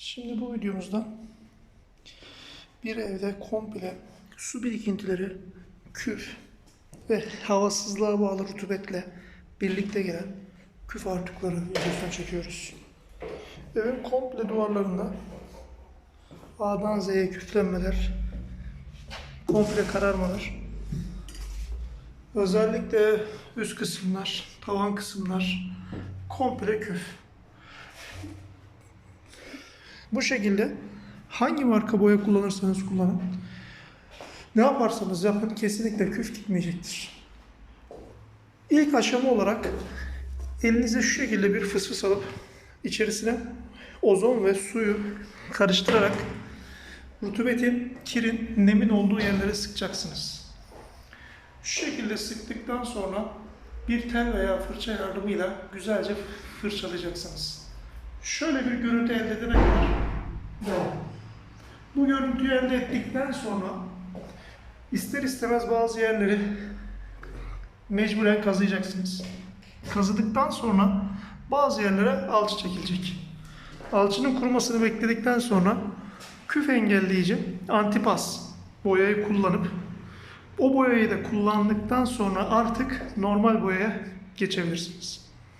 Şimdi bu videomuzda bir evde komple su birikintileri, küf ve havasızlığa bağlı rutubetle birlikte gelen küf artıkları videosunu çekiyoruz. Evin komple duvarlarında A'dan Z'ye küflenmeler, komple kararmalar, özellikle üst kısımlar, tavan kısımlar komple küf. Bu şekilde hangi marka boya kullanırsanız kullanın, ne yaparsanız yapın kesinlikle küf gitmeyecektir. İlk aşama olarak elinize şu şekilde bir fısfıs alıp içerisine ozon ve suyu karıştırarak rutubetin, kirin, nemin olduğu yerlere sıkacaksınız. Şu şekilde sıktıktan sonra bir tel veya fırça yardımıyla güzelce fırçalayacaksınız. Şöyle bir görüntü elde edene kadar. Bu görüntüyü elde ettikten sonra ister istemez bazı yerleri mecburen kazıyacaksınız. Kazıdıktan sonra bazı yerlere alçı çekilecek. Alçının kurumasını bekledikten sonra küf engelleyici antipas boyayı kullanıp o boyayı da kullandıktan sonra artık normal boyaya geçebilirsiniz.